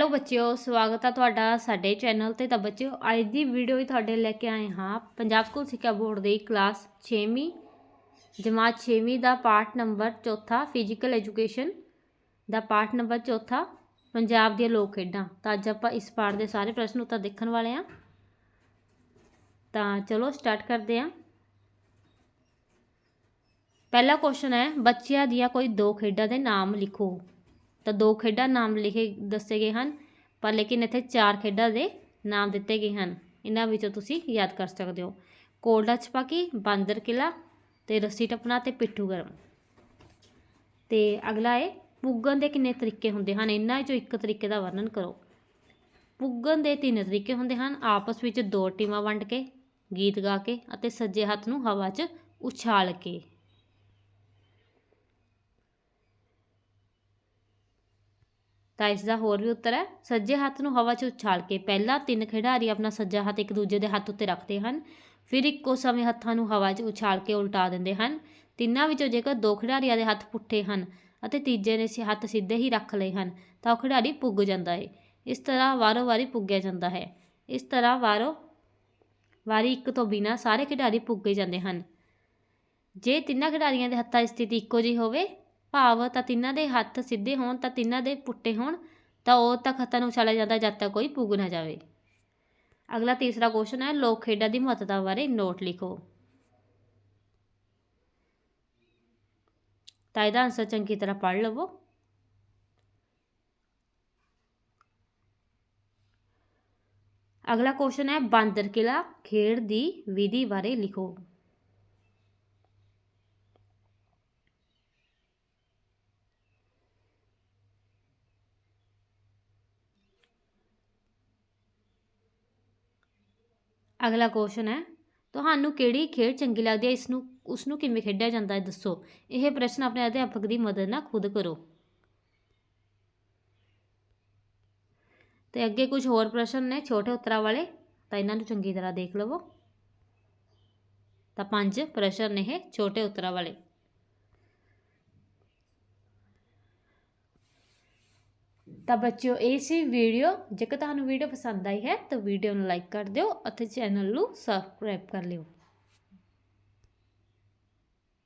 Hello ਬੱਚਿਓ, ਸਵਾਗਤ ਹੈ ਤੁਹਾਡਾ ਸਾਡੇ ਚੈਨਲ ਤੇ। ਤਾਂ ਬੱਚਿਓ, ਅੱਜ ਦੀ ਵੀਡੀਓ ਵੀ ਤੁਹਾਡੇ ਲੈ ਕੇ ਆਏ ਹਾਂ। ਪੰਜਾਬ ਸਕੂਲ ਸਿੱਖਿਆ ਬੋਰਡ ਦੀ ਕਲਾਸ 6ਵੀਂ ਜਮਾਤ 6ਵੀਂ ਦਾ ਪਾਠ ਨੰਬਰ ਚੌਥਾ ਫਿਜ਼ੀਕਲ ਐਜੂਕੇਸ਼ਨ ਦਾ ਪਾਠ ਨੰਬਰ ਚੌਥਾ, ਪੰਜਾਬ ਦੀਆਂ ਲੋਕ ਖੇਡਾਂ। ਤਾਂ ਅੱਜ ਆਪਾਂ ਇਸ ਪਾਠ ਦੇ ਸਾਰੇ ਪ੍ਰਸ਼ਨ ਉੱਤਰ ਦੇਖਣ ਵਾਲੇ ਹਾਂ। ਤਾਂ ਚਲੋ ਸਟਾਰਟ ਕਰਦੇ ਹਾਂ। ਪਹਿਲਾ ਕੁਐਸਚਨ ਹੈ, ਬੱਚਿਆਂ ਦੀਆਂ ਕੋਈ ਦੋ ਖੇਡਾਂ ਦੇ ਨਾਮ ਲਿਖੋ। ਤਾਂ ਦੋ ਖੇਡਾਂ ਨਾਮ ਲਿਖੇ ਦੱਸੇ ਗਏ ਹਨ, ਪਰ ਲੇਕਿਨ ਇੱਥੇ ਚਾਰ ਖੇਡਾਂ ਦੇ ਨਾਮ ਦਿੱਤੇ ਗਏ ਹਨ। ਇਹਨਾਂ ਵਿੱਚੋਂ ਤੁਸੀਂ ਯਾਦ ਕਰ ਸਕਦੇ ਹੋ। ਕੋਲਡਾ ਛਪਾਕੀ, ਬਾਂਦਰ ਕਿਲਾ ਤੇ ਰੱਸੀ ਟੱਪਣਾ ਤੇ ਪਿੱਠੂ ਗਰਮ ਤੇ ਅਗਲਾ ਹੈ ਪੁੱਗਣ ਦੇ ਕਿੰਨੇ ਤਰੀਕੇ ਹੁੰਦੇ ਹਨ? ਇਹਨਾਂ ਵਿੱਚੋਂ ਇੱਕ ਤਰੀਕੇ ਦਾ ਵਰਣਨ ਕਰੋ। ਪੁੱਗਣ ਦੇ ਤਿੰਨ ਤਰੀਕੇ ਹੁੰਦੇ ਹਨ। ਆਪਸ ਵਿੱਚ ਦੋ ਟੀਮਾਂ ਵੰਡ ਕੇ, ਗੀਤ ਗਾ ਕੇ ਅਤੇ ਸੱਜੇ ਹੱਥ ਨੂੰ ਹਵਾ 'ਚ ਉਛਾਲ ਕੇ। ਤਾਂ ਇਸ ਦਾ ਹੋਰ ਵੀ ਉੱਤਰ ਹੈ, ਸੱਜੇ ਹੱਥ ਨੂੰ ਹਵਾ 'ਚ ਉਛਾਲ ਕੇ ਪਹਿਲਾਂ ਤਿੰਨ ਖਿਡਾਰੀ ਆਪਣਾ ਸੱਜਾ ਹੱਥ ਇੱਕ ਦੂਜੇ ਦੇ ਹੱਥ ਉੱਤੇ ਰੱਖਦੇ ਹਨ, ਫਿਰ ਇੱਕੋ ਸਮੇਂ ਹੱਥਾਂ ਨੂੰ ਹਵਾ 'ਚ ਉਛਾਲ ਕੇ ਉਲਟਾ ਦਿੰਦੇ ਹਨ। ਤਿੰਨਾਂ ਵਿੱਚੋਂ ਜੇਕਰ ਦੋ ਖਿਡਾਰੀਆਂ ਦੇ ਹੱਥ ਪੁੱਠੇ ਹਨ ਅਤੇ ਤੀਜੇ ਨੇ ਹੱਥ ਸਿੱਧੇ ਹੀ ਰੱਖ ਲਏ ਹਨ, ਤਾਂ ਉਹ ਖਿਡਾਰੀ ਪੁੱਗ ਜਾਂਦਾ ਹੈ ਇਸ ਤਰ੍ਹਾਂ ਵਾਰੋ ਵਾਰੀ ਪੁੱਗਿਆ ਜਾਂਦਾ ਹੈ। ਇਸ ਤਰ੍ਹਾਂ ਵਾਰੋ ਵਾਰੀ ਇੱਕ ਤੋਂ ਬਿਨਾ ਸਾਰੇ ਖਿਡਾਰੀ ਪੁੱਗੇ ਜਾਂਦੇ ਹਨ। ਜੇ ਤਿੰਨਾਂ ਖਿਡਾਰੀਆਂ ਦੇ ਹੱਥਾਂ ਦੀ ਸਥਿਤੀ ਇੱਕੋ ਜਿਹੀ ਹੋਵੇ ਭਾਵ ਤਾਂ ਤਿੰਨਾਂ ਦੇ ਹੱਥ ਸਿੱਧੇ ਹੋਣ, ਤਾਂ ਤਿੰਨਾਂ ਦੇ ਪੁੱਟੇ ਹੋਣ, ਤਾਂ ਉਹ ਤੱਕ ਹੱਥਾਂ ਨੂੰ ਉਛਾਲਿਆ ਜਾਂਦਾ ਜਦ ਤੱਕ ਕੋਈ ਪੁੱਗ ਨਾ ਜਾਵੇ। ਅਗਲਾ ਤੀਸਰਾ ਕੁਐਸਚਨ ਹੈ, ਲੋਕ ਖੇਡਾਂ ਦੀ ਮਹੱਤਤਾ ਬਾਰੇ ਨੋਟ ਲਿਖੋ। ਤਾਂ ਇਹਦਾ ਆਨਸਰ ਚੰਗੀ ਤਰ੍ਹਾਂ ਪੜ੍ਹ ਲਵੋ। ਅਗਲਾ ਕੁਐਸਚਨ ਹੈ ਬਾਂਦਰ ਕਿਲਾ ਖੇਡ ਦੀ ਵਿਧੀ ਬਾਰੇ ਲਿਖੋ। ਅਗਲਾ ਕੁਐਸਚਨ ਹੈ, ਤੁਹਾਨੂੰ ਕਿਹੜੀ ਖੇਡ ਚੰਗੀ ਲੱਗਦੀ ਹੈ? ਇਸ ਨੂੰ ਉਸ ਨੂੰ ਕਿਵੇਂ ਖੇਡਿਆ ਜਾਂਦਾ ਹੈ? ਦੱਸੋ। ਇਹ ਪ੍ਰਸ਼ਨ ਆਪਣੇ ਅਧਿਆਪਕ ਦੀ ਮਦਦ ਨਾਲ ਖੁਦ ਕਰੋ। ਤੇ ਅੱਗੇ ਕੁਝ ਹੋਰ ਪ੍ਰਸ਼ਨ ਨੇ ਛੋਟੇ ਉੱਤਰਾਂ ਵਾਲੇ, ਤਾਂ ਇਹਨਾਂ ਨੂੰ ਚੰਗੀ ਤਰ੍ਹਾਂ ਦੇਖ ਲਵੋ। ਤਾਂ ਪੰਜ ਪ੍ਰਸ਼ਨ ਨੇ ਇਹ ਛੋਟੇ ਉੱਤਰਾਂ ਵਾਲੇ। ਤਾਂ ਬੱਚਿਓ, ਇਹ ਸੀ ਵੀਡੀਓ। ਜੇਕਰ ਤੁਹਾਨੂੰ ਵੀਡੀਓ ਪਸੰਦ ਆਈ ਹੈ, ਤਾਂ ਵੀਡੀਓ ਨੂੰ ਲਾਈਕ ਕਰ ਦਿਓ ਅਤੇ ਚੈਨਲ ਨੂੰ ਸਬਸਕ੍ਰਾਈਬ ਕਰ ਲਿਓ।